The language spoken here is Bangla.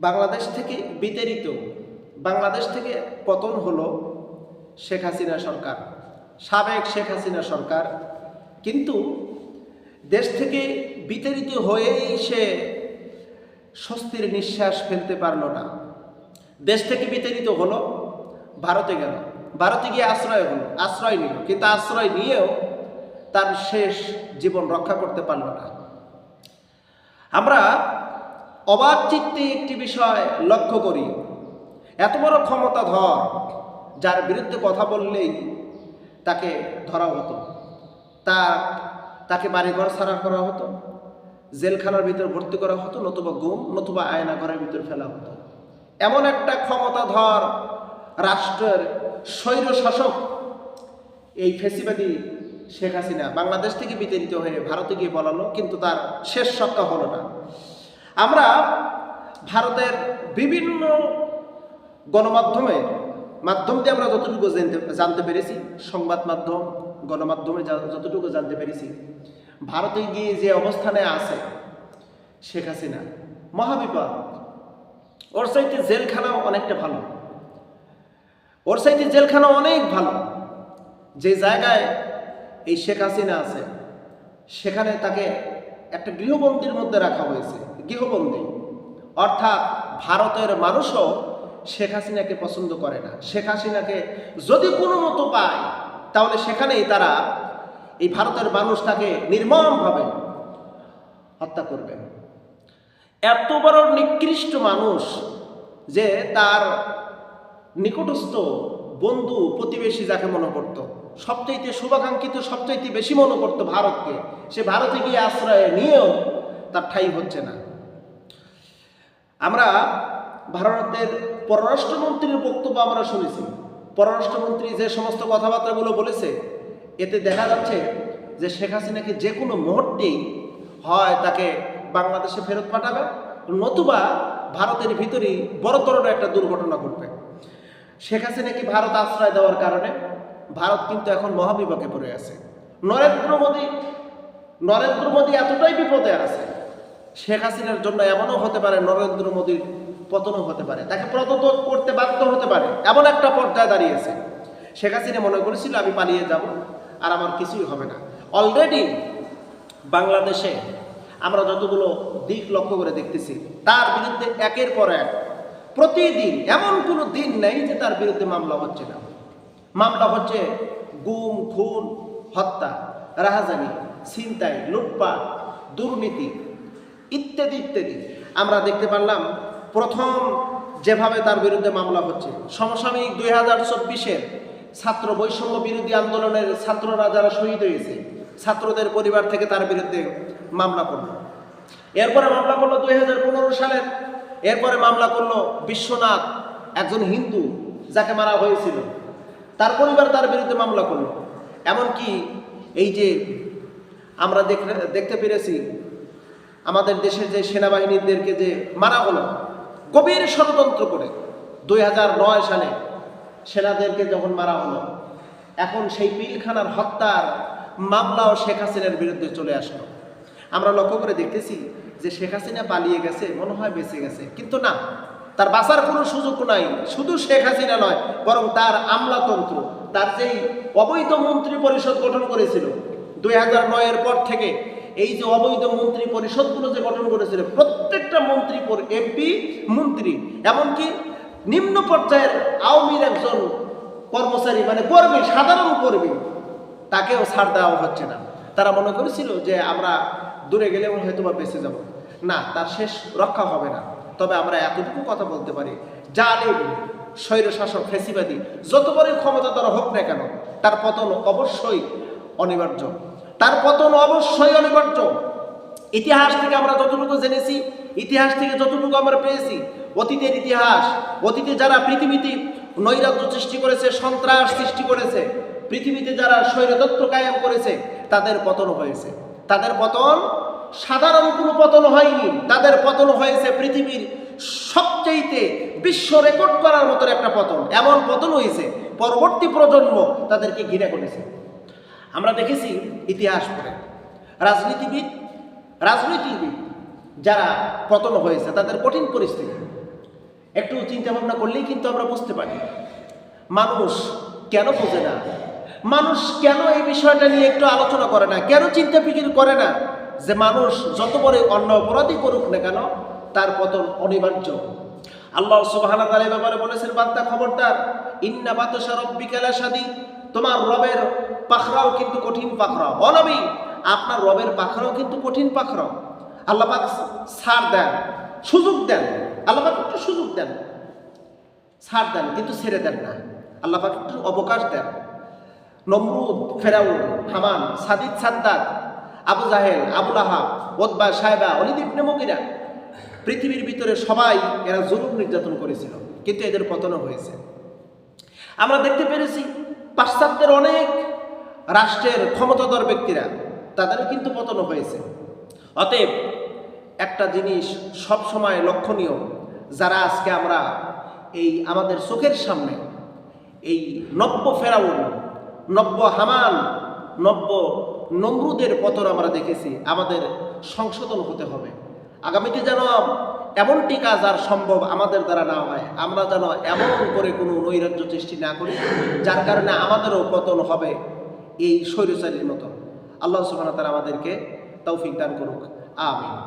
বাংলাদেশ থেকে বিতাড়িত, বাংলাদেশ থেকে পতন হলো শেখ হাসিনা সরকার, সাবেক শেখ হাসিনা সরকার। কিন্তু দেশ থেকে বিতাড়িত হয়েই সে স্বস্তির নিঃশ্বাস ফেলতে পারল না। দেশ থেকে বিতাড়িত হলো, ভারতে গেল। ভারতে গিয়ে আশ্রয় হলো, আশ্রয় নিল। কিন্তু আশ্রয় নিয়েও তার শেষ জীবন রক্ষা করতে পারল না। আমরা অবাক চিত্তে একটি বিষয় লক্ষ্য করি। এত বড় ক্ষমতাধর যার বিরুদ্ধে কথা বললেই তাকে ধরা হতো। তার তাকে বাড়িঘর ছাড়া করা হতো, জেলখানার ভিতর ভর্তি করা হতো, নতুবা গুম, নতুবা আয়না ঘরের ভিতর ফেলা হতো। এমন একটা ক্ষমতাধর রাষ্ট্রের স্বৈর শাসক, এই ফেসিবাদী শেখ হাসিনা বাংলাদেশ থেকে বিতাড়িত হয়ে ভারতে গিয়ে বলালো, কিন্তু তার শেষ সত্তা হলো না। আমরা ভারতের বিভিন্ন গণমাধ্যমে মাধ্যম দিয়ে আমরা যতটুকু জানতে পেরেছি, সংবাদ মাধ্যম, গণমাধ্যমে যতটুকু জানতে পেরেছি, ভারতে গিয়ে যে অবস্থানে আছে শেখ হাসিনা, মহাবিপদ। ওর সাইতে জেলখানাও অনেকটা ভালো। ওর সাইতে জেলখানা অনেক ভালো। যে জায়গায় এই শেখ হাসিনা আছে, সেখানে তাকে একটা গৃহবন্দির মধ্যে রাখা হয়েছে। গৃহবন্দী। অর্থাৎ ভারতের মানুষও শেখ হাসিনাকে পছন্দ করে না। শেখ হাসিনাকে যদি কোনো মতো পায়, তাহলে সেখানেই তারা এই ভারতের মানুষ তাকে নির্মমভাবে হত্যা করবে। এত বড় নিকৃষ্ট মানুষ যে তার নিকটস্থ বন্ধু, প্রতিবেশী যাকে মনে করত, সবচাইতে শুভাকাঙ্ক্ষিত, সবচাইতে বেশি মনে করতো ভারতকে, সে ভারতে গিয়ে আশ্রয় নিয়েও তার ঠাই হচ্ছে না। আমরা ভারতের পররাষ্ট্রমন্ত্রীর বক্তব্য আমরা শুনেছি। পররাষ্ট্রমন্ত্রী যে সমস্ত কথাবার্তাগুলো বলেছে, এতে দেখা যাচ্ছে যে শেখ হাসিনাকে যে কোনো মুহূর্তেই হয় তাকে বাংলাদেশে ফেরত পাঠাবে, নতুবা ভারতের ভিতরেই বড় ধরনের একটা দুর্ঘটনা ঘটবে। শেখ হাসিনাকে ভারত আশ্রয় দেওয়ার কারণে? ভারত কিন্তু এখন মহাবিপকে পড়ে আছে। নরেন্দ্র মোদী নরেন্দ্র মোদী এতটাই বিপদে আছে শেখ হাসিনার জন্য এমনও হতে পারে, নরেন্দ্র মোদীর পতনও হতে পারে। তাকে পদত্যাগ করতে বাধ্য হতে পারে, এমন একটা পর্যায়ে দাঁড়িয়েছে। শেখ হাসিনা মনে করেছিল, আমি পালিয়ে যাব, আর আমার কিছুই হবে না। অলরেডি বাংলাদেশে আমরা যতগুলো দিক লক্ষ্য করে দেখতেছি, তার বিরুদ্ধে একের পর এক, প্রতিদিন এমন কোনো দিন নেই যে তার বিরুদ্ধে মামলা হচ্ছে না। মামলা হচ্ছে গুম, খুন, হত্যা, রাহাজানি, ছিনতাই, লুটপাট, দুর্নীতি ইত্যাদি ইত্যাদি। আমরা দেখতে পারলাম, প্রথম যেভাবে তার বিরুদ্ধে মামলা হচ্ছে। সমসাময়িক দুই হাজার চব্বিশের ছাত্র বৈষম্য বিরোধী আন্দোলনের ছাত্ররা যারা শহীদ হয়েছে, ছাত্রদের পরিবার থেকে তার বিরুদ্ধে মামলা করল। এরপরে মামলা করল দুই হাজার পনেরো সালের। এরপরে মামলা করল বিশ্বনাথ, একজন হিন্দু, যাকে মারা হয়েছিল। তার পরিবার তার বিরুদ্ধে মামলা করল। এমনকি এই যে আমরা দেখতে দেখতে পেরেছি আমাদের দেশের যে সেনাবাহিনীদেরকে যে মারা হলো, গভীর ষড়যন্ত্র করে দুই হাজার নয় সালে সেনাদেরকে যখন মারা হলো, এখন সেই পিলখানার হত্যার মামলাও শেখ হাসিনার বিরুদ্ধে চলে আসলো। আমরা লক্ষ্য করে দেখতেছি যে শেখ হাসিনা পালিয়ে গেছে, মনে হয় বেঁচে গেছে। কিন্তু না, তার বাঁচার কোনো সুযোগ নাই। শুধু শেখ হাসিনা নয়, বরং তার আমলাতন্ত্র, তার যেই অবৈধ মন্ত্রী পরিষদ গঠন করেছিল, দুই হাজার নয়ের পর থেকে এই যে অবৈধ মন্ত্রী পরিষদগুলো যে গঠন করেছিল, প্রত্যেকটা মন্ত্রী এমপি মন্ত্রী। এমনকি নিম্ন পর্যায়ের আওয়ামীর একজন কর্মচারী মানে কর্মী, সাধারণ কর্মী, তাকেও ছাড় দেওয়া হচ্ছে না। তারা মনে করেছিল যে আমরা দূরে গেলেও হয়তো বা বেঁচে যাব। না, তার শেষ রক্ষা হবে না। তবে আমরা এতটুকু কথা বলতে পারি, জালিম, স্বৈর শাসক, ফেসিবাদী, যত বড়ই ক্ষমতা তারা হোক না কেন, তার পতন অবশ্যই অনিবার্য। তার পতন অবশ্যই অনিবার্য। ইতিহাস থেকে আমরা যতটুকু জেনেছি, ইতিহাস থেকে যতটুকু আমরা পেয়েছি, অতীতের ইতিহাস, অতীতে যারা পৃথিবীতে নৈরাজ্য সৃষ্টি করেছে, সন্ত্রাস সৃষ্টি করেছে, পৃথিবীতে যারা স্বৈরতত্ত্ব কায়েম করেছে, তাদের পতন হয়েছে। তাদের পতন, সাধারণ কোনো পতন হয়নি। তাদের পতন হয়েছে পৃথিবীর সবচেয়েতে বিশ্ব রেকর্ড করার মতো একটা পতন। এমন পতন হয়েছে, পরবর্তী প্রজন্ম তাদেরকে ঘিরে করেছে। আমরা দেখেছি ইতিহাস পড়ে। রাজনীতিবিদ রাজনীতিবিদ যারা পতন হয়েছে, তাদের কঠিন পরিস্থিতি। একটু চিন্তা ভাবনা করলেই কিন্তু আমরা বুঝতে পারি। মানুষ কেন বোঝে না? মানুষ কেন এই বিষয়টা নিয়ে একটু আলোচনা করে না? কেন চিন্তা ফিকির করে না? যে মানুষ যত বড় অন্য অপরাধী করুক না কেন, তার পতন অনিবার্য। আল্লাহ ওয়া ব্যাপারে বলেছেন বার্তা খবরদার ইন্না বাতাসা রাব্বিকা লাশাদী তোমার রবের পাখরাও কিন্তু কঠিন পাখরাও অনবী আপনার রবের পাখরাও কিন্তু কঠিন পাখরাও আল্লাহ সার দেন, সুযোগ দেন। আল্লাহ পাক একটু সুযোগ দেন। সার দেন, কিন্তু ছেড়ে দেন না। আল্লাহ পাক একটু অবকাশ দেন। নমরুদ, ফেরাউন, হামান, সাদিদ, সাদ্দাদ, আবু জাহেল আবুল আহাব ওদবা সাহেবা অলিদ ইবনে মুগিরা, পৃথিবীর ভিতরে সবাই এরা জরুর নির্যাতন করেছিল, কিন্তু এদের পতনও হয়েছে। আমরা দেখতে পেরেছি পাশ্চাত্যের অনেক রাষ্ট্রের ক্ষমতাধর ব্যক্তিরা তাদেরও কিন্তু পতন হয়েছে। অতএব একটা জিনিস সব সময় লক্ষণীয়, যারা আজকে আমরা এই আমাদের চোখের সামনে এই নব্য ফেরাউন, নব্য হামান নব্য নমরুদের পতন আমরা দেখেছি, আমাদের সংশোধন হতে হবে। আগামীতে যেন এমনটি কাজ আর সম্ভব আমাদের দ্বারা না হয়। আমরা যেন এমন করে কোনো নৈরাজ্য সৃষ্টি না করি, যার কারণে আমাদেরও পতন হবে এই স্বৈরচারীর মতো। আল্লাহ সুবাহ তারা আমাদেরকে তৌফিক দান করুক। আমিন।